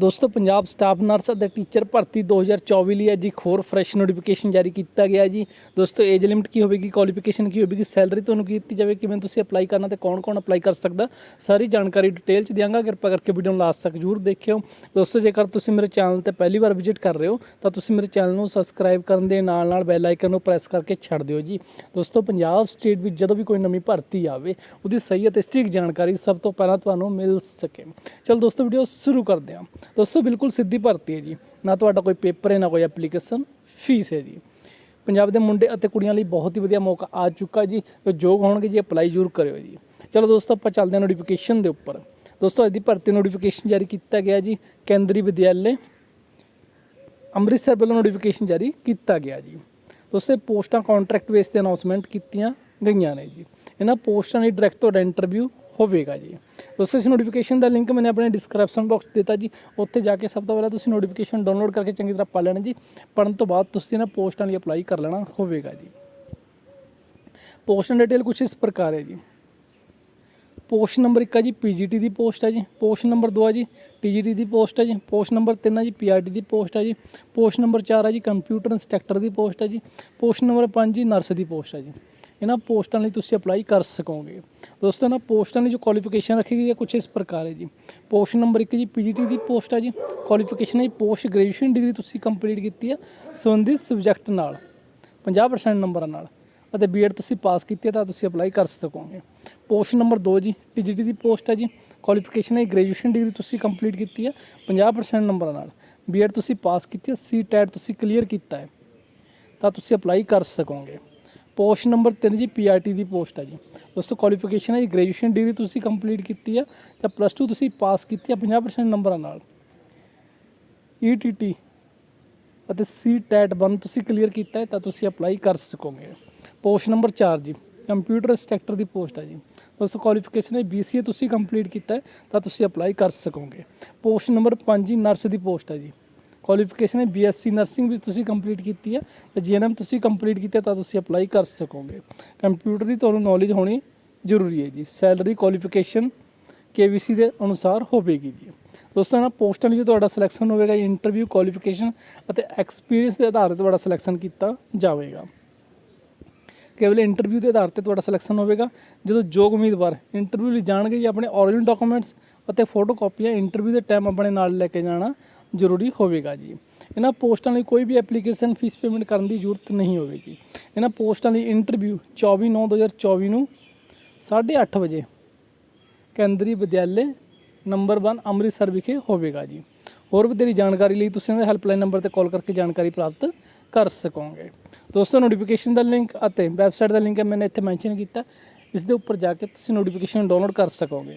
ਦੋਸਤੋ, Punjab staff nurse ਅਤੇ teacher ਭਰਤੀ 2024 ਲਈ ਅੱਜ ਇੱਕ ਹੋਰ ਫਰੈਸ਼ ਨੋਟੀਫਿਕੇਸ਼ਨ ਜਾਰੀ ਕੀਤਾ ਗਿਆ ਜੀ। ਦੋਸਤੋ ਏਜ ਲਿਮਿਟ ਕੀ ਹੋਵੇਗੀ ਕੁਆਲੀਫਿਕੇਸ਼ਨ ਕੀ ਹੋਵੇਗੀ ਸੈਲਰੀ ਤੁਹਾਨੂੰ ਕੀ ਦਿੱਤੀ ਜਾਵੇ, ਕਿਵੇਂ ਤੁਸੀਂ ਅਪਲਾਈ ਕਰਨਾ ਤੇ ਕੌਣ-ਕੌਣ ਅਪਲਾਈ ਕਰ ਸਕਦਾ, ਸਾਰੀ ਜਾਣਕਾਰੀ ਡਿਟੇਲ ਚ ਦਿਆਂਗਾ ਕਿਰਪਾ ਕਰਕੇ ਵੀਡੀਓ ਨੂੰ ਲਾਸਟ ਤੱਕ ਜਰੂਰ ਦੇਖਿਓ। ਦੋਸਤੋ, ਜੇਕਰ ਤੁਸੀਂ ਮੇਰੇ ਚੈਨਲ ਤੇ ਪਹਿਲੀ ਵਾਰ ਵਿਜ਼ਿਟ ਕਰ ਰਹੇ ਹੋ, ਤਾਂ ਤੁਸੀਂ ਮੇਰੇ ਚੈਨਲ ਨੂੰ ਸਬਸਕ੍ਰਾਈਬ ਕਰਨ ਦੇ ਨਾਲ-ਨਾਲ ਬੈਲ ਆਈਕਨ ਨੂੰ ਪ੍ਰੈਸ ਕਰਕੇ ਛੱਡ ਦਿਓ ਜੀ। ਦੋਸਤੋ, ਪੰਜਾਬ ਸਟੇਟ ਵਿੱਚ ਜਦੋਂ ਵੀ ਕੋਈ ਨਵੀਂ ਭਰਤੀ ਆਵੇ, ਉਹਦੀ ਸਹੀ ਅਤੇ ਸਟਿਕ ਜਾਣਕਾਰੀ ਸਭ ਤੋਂ ਪਹਿਲਾਂ ਤੁਹਾਨੂੰ ਮਿਲ ਸਕੇ। ਚਲ ਦੋਸਤੋ ਵੀਡੀਓ ਸ਼ੁਰੂ ਕਰਦੇ ਹਾਂ। ਦੋਸਤੋ, ਬਿਲਕੁਲ ਸਿੱਧੀ ਭਰਤੀ ਹੈ ਜੀ। ਨਾ ਤੁਹਾਡਾ ਕੋਈ ਪੇਪਰ ਹੈ, ਨਾ ਕੋਈ ਐਪਲੀਕੇਸ਼ਨ ਫੀਸ ਹੈ ਜੀ। ਪੰਜਾਬ ਦੇ ਮੁੰਡੇ ਅਤੇ ਕੁੜੀਆਂ ਲਈ ਬਹੁਤ ਹੀ ਵਧੀਆ ਮੌਕਾ ਆ ਚੁੱਕਾ ਜੀ। ਜੋ ਯੋਗ ਹੋਣਗੇ ਜੀ ਅਪਲਾਈ ਜ਼ਰੂਰ ਕਰਿਓ ਜੀ। ਚਲੋ ਦੋਸਤੋ, ਆਪਾਂ ਚੱਲਦੇ ਹਾਂ ਨੋਟੀਫਿਕੇਸ਼ਨ ਦੇ ਉੱਪਰ। ਦੋਸਤੋ, ਅੱਜ ਦੀ ਭਰਤੀ ਨੋਟੀਫਿਕੇਸ਼ਨ ਜਾਰੀ ਕੀਤਾ ਗਿਆ ਜੀ, ਕੇਂਦਰੀ ਵਿਦਿਆਲੇ। ਅੰਮ੍ਰਿਤਸਰ ਵੱਲੋਂ ਨੋਟੀਫਿਕੇਸ਼ਨ ਜਾਰੀ ਕੀਤਾ ਗਿਆ ਜੀ। ਦੋਸਤੋ, ਇਹ ਪੋਸਟਾਂ ਕੰਟਰੈਕਟ ਬੇਸ ਤੇ ਅਨਾਉਂਸਮੈਂਟ ਕੀਤੀਆਂ ਗਈਆਂ ਨੇ ਜੀ। ਇਹਨਾਂ ਪੋਸਟਾਂ ਲਈ ਡਾਇਰੈਕਟ ਤੁਹਾਡਾ ਇੰਟਰਵਿਊ ਹੋਵੇਗਾ ਜੀ। ਦੋਸਤੋ ਇਸ ਨੋਟੀਫਿਕੇਸ਼ਨ ਦਾ ਲਿੰਕ ਮੈਨੇ ਆਪਣੇ ਡਿਸਕ੍ਰਿਪਸ਼ਨ ਬਾਕਸ ਦਿੱਤਾ ਜੀ। ਉੱਥੇ ਜਾ ਕੇ ਸਭ ਤੋਂ ਪਹਿਲਾਂ ਤੁਸੀਂ ਨੋਟੀਫਿਕੇਸ਼ਨ ਡਾਊਨਲੋਡ ਕਰਕੇ ਚੰਗੀ ਤਰ੍ਹਾਂ ਪੜ੍ਹ ਲੈਣਾ ਜੀ। ਪੜ੍ਹਨ ਤੋਂ ਬਾਅਦ ਤੁਸੀਂ ਇਹਨਾਂ ਪੋਸਟਾਂ ਲਈ ਅਪਲਾਈ ਕਰ ਲੈਣਾ ਹੋਵੇਗਾ ਜੀ। ਪੋਸਟਾਂ ਡਿਟੇਲ ਕੁਛ ਇਸ ਪ੍ਰਕਾਰ ਹੈ ਜੀ। ਪੋਸਟ ਨੰਬਰ 1 ਹੈ ਜੀ ਪੀਜੀਟੀ ਦੀ ਪੋਸਟ ਹੈ ਜੀ। ਪੋਸਟ ਨੰਬਰ 2 ਹੈ ਜੀ ਟੀਜੀਟੀ ਦੀ ਪੋਸਟ ਹੈ ਜੀ। ਪੋਸਟ ਨੰਬਰ 3 ਹੈ ਜੀ ਪੀਆਰਟੀ ਦੀ ਪੋਸਟ ਹੈ ਜੀ। ਪੋਸਟ ਨੰਬਰ 4 ਹੈ ਜੀ ਕੰਪਿਊਟਰ ਇੰਸਟ੍ਰਕਟਰ ਦੀ ਪੋਸਟ ਹੈ ਜੀ। ਪੋਸਟ ਨੰਬਰ 5 ਜੀ ਨਰਸ ਦੀ ਪੋਸਟ ਹੈ ਜੀ। ਇਹਨਾਂ ਪੋਸਟਾਂ ਲਈ ਤੁਸੀਂ ਅਪਲਾਈ ਕਰ ਸਕੋਗੇ। ਦੋਸਤੋ, ਇਹਨਾਂ ਪੋਸਟਾਂ ਲਈ ਜੋ ਕੁਆਲੀਫਿਕੇਸ਼ਨ ਰੱਖੀ ਗਈ ਹੈ, ਕੁਛ ਇਸ ਪ੍ਰਕਾਰ ਹੈ ਜੀ। ਪੋਸਟ ਨੰਬਰ 1 ਜੀ, ਪੀਜੀਟੀ ਦੀ ਪੋਸਟ ਹੈ ਜੀ। ਕੁਆਲੀਫਿਕੇਸ਼ਨ ਹੈ ਪੋਸਟ ਗ੍ਰੈਜੂਏਸ਼ਨ ਡਿਗਰੀ ਤੁਸੀਂ ਕੰਪਲੀਟ ਕੀਤੀ ਹੈ ਸੰਬੰਧਿਤ ਸਬਜੈਕਟ ਨਾਲ 50% ਨੰਬਰਾਂ ਨਾਲ। ਅਤੇ ਬੀਐਡ ਤੁਸੀਂ ਪਾਸ ਕੀਤੀ ਹੈ, ਤਾਂ ਤੁਸੀਂ ਅਪਲਾਈ ਕਰ ਸਕੋਗੇ। ਪੋਸਟ ਨੰਬਰ 2 ਜੀ ਟੀਜੀਟੀ ਦੀ ਪੋਸਟ ਹੈ ਜੀ। ਕੁਆਲੀਫਿਕੇਸ਼ਨ ਹੈ ਗ੍ਰੈਜੂਏਸ਼ਨ ਡਿਗਰੀ ਤੁਸੀਂ ਕੰਪਲੀਟ ਕੀਤੀ ਹੈ 50% ਨੰਬਰਾਂ ਨਾਲ। ਬੀਐਡ ਤੁਸੀਂ ਪਾਸ ਕੀਤੀ ਹੈ ਸੀ ਟੈਟ ਤੁਸੀਂ ਕਲੀਅਰ ਕੀਤਾ ਹੈ, ਤਾਂ ਤੁਸੀਂ ਅਪਲਾਈ ਕਰ ਸਕੋਗੇ। ਪੋਸਟ ਨੰਬਰ 3 ਜੀ ਪੀਆਰਟੀ ਦੀ ਪੋਸਟ ਹੈ ਜੀ। ਦੋਸਤੋ ਕੁਆਲੀਫਿਕੇਸ਼ਨ ਹੈ ਜੀ ਗ੍ਰੈਜੂਏਸ਼ਨ ਡਿਗਰੀ ਤੁਸੀਂ ਕੰਪਲੀਟ ਕੀਤੀ ਹੈ ਜਾਂ ਪਲੱਸ 2 ਤੁਸੀਂ ਪਾਸ ਕੀਤੀ ਹੈ 50% ਨੰਬਰਾਂ ਨਾਲ। ਈਟੀਟੀ ਅਤੇ ਸੀ ਟੈਟ ਬੰਦ ਤੁਸੀਂ ਕਲੀਅਰ ਕੀਤਾ ਹੈ ਤਾਂ ਤੁਸੀਂ ਅਪਲਾਈ ਕਰ ਸਕੋਗੇ। ਪੋਸਟ ਨੰਬਰ 4 ਜੀ ਕੰਪਿਊਟਰ ਇੰਸਟ੍ਰਕਟਰ ਦੀ ਪੋਸਟ ਹੈ ਜੀ। ਦੋਸਤੋ ਕੁਆਲੀਫਿਕੇਸ਼ਨ ਹੈ BCA ਤੁਸੀਂ ਕੰਪਲੀਟ ਕੀਤਾ ਹੈ ਤਾਂ ਤੁਸੀਂ ਅਪਲਾਈ ਕਰ ਸਕੋਗੇ। ਪੋਸਟ ਨੰਬਰ 5 ਜੀ ਨਰਸ ਦੀ ਪੋਸਟ ਹੈ ਜੀ। ਕੁਆਲੀਫਿਕੇਸ਼ਨ ਹੈ BSc ਨਰਸਿੰਗ ਵਿੱਚ ਤੁਸੀਂ ਕੰਪਲੀਟ ਕੀਤੀ ਹੈ ਤੇ GNM ਤੁਸੀਂ ਕੰਪਲੀਟ ਕੀਤਾ ਤਾਂ ਤੁਸੀਂ ਅਪਲਾਈ ਕਰ ਸਕੋਗੇ। ਕੰਪਿਊਟਰ ਦੀ ਤੁਹਾਨੂੰ ਨੌਲੇਜ ਹੋਣੀ ਜ਼ਰੂਰੀ ਹੈ ਜੀ। ਸੈਲਰੀ ਕੁਆਲੀਫਿਕੇਸ਼ਨ KVC ਦੇ ਅਨੁਸਾਰ ਹੋਵੇਗੀ ਜੀ। ਦੋਸਤੋ, ਇਹਨਾਂ ਪੋਸਟਾਂ ਲਈ ਤੁਹਾਡਾ ਸਿਲੈਕਸ਼ਨ ਹੋਵੇਗਾ ਇੰਟਰਵਿਊ ਕੁਆਲੀਫਿਕੇਸ਼ਨ ਅਤੇ ਐਕਸਪੀਰੀਅੰਸ ਦੇ ਆਧਾਰ ਤੇ ਤੁਹਾਡਾ ਸਿਲੈਕਸ਼ਨ ਕੀਤਾ ਜਾਵੇਗਾ। ਕੇਵਲ ਇੰਟਰਵਿਊ ਦੇ ਆਧਾਰ ਤੇ ਤੁਹਾਡਾ ਸਿਲੈਕਸ਼ਨ ਹੋਵੇਗਾ। ਜਦੋਂ ਯੋਗ ਉਮੀਦਵਾਰ ਇੰਟਰਵਿਊ ਲਈ ਜਾਣਗੇ ਜੀ ਆਪਣੇ ਓਰੀਜਨਲ ਡਾਕੂਮੈਂਟਸ ਅਤੇ ਫੋਟੋ ਕਾਪੀਆਂ ਇੰਟਰਵਿਊ ਦੇ ਟਾਈਮ ਆਪਣੇ ਨਾਲ ਲੈ ਕੇ ਜਾਣਾ ਜ਼ਰੂਰੀ ਹੋਵੇਗਾ ਜੀ। ਇਹਨਾਂ ਪੋਸਟਾਂ ਲਈ ਕੋਈ ਵੀ ਐਪਲੀਕੇਸ਼ਨ ਫੀਸ ਪੇਮੈਂਟ ਕਰਨ ਦੀ ਜ਼ਰੂਰਤ ਨਹੀਂ ਹੋਵੇਗੀ। ਇਹਨਾਂ ਪੋਸਟਾਂ ਲਈ ਇੰਟਰਵਿਊ 24/9/2024 ਨੂੰ 8:30 ਵਜੇ ਕੇਂਦਰੀ ਵਿਦਿਆਲੇ ਨੰਬਰ 1 ਅੰਮ੍ਰਿਤਸਰ ਵਿਖੇ ਹੋਵੇਗਾ ਜੀ। ਹੋਰ ਵਧੇਰੀ ਜਾਣਕਾਰੀ ਲਈ ਤੁਸੀਂ ਇਹਨਾਂ ਦੇ ਹੈਲਪਲਾਈਨ ਨੰਬਰ ਤੇ ਕਾਲ ਕਰਕੇ ਜਾਣਕਾਰੀ ਪ੍ਰਾਪਤ ਕਰ ਸਕੋਗੇ। ਦੋਸਤੋ ਨੋਟੀਫਿਕੇਸ਼ਨ ਦਾ ਲਿੰਕ ਅਤੇ ਵੈਬਸਾਈਟ ਦਾ ਲਿੰਕ ਹੈ ਮੈंने ਇੱਥੇ ਮੈਂਸ਼ਨ ਕੀਤਾ। ਇਸ ਦੇ ਉੱਪਰ ਜਾ ਕੇ ਤੁਸੀਂ ਨੋਟੀਫਿਕੇਸ਼ਨ ਡਾਊਨਲੋਡ ਕਰ ਸਕੋਗੇ।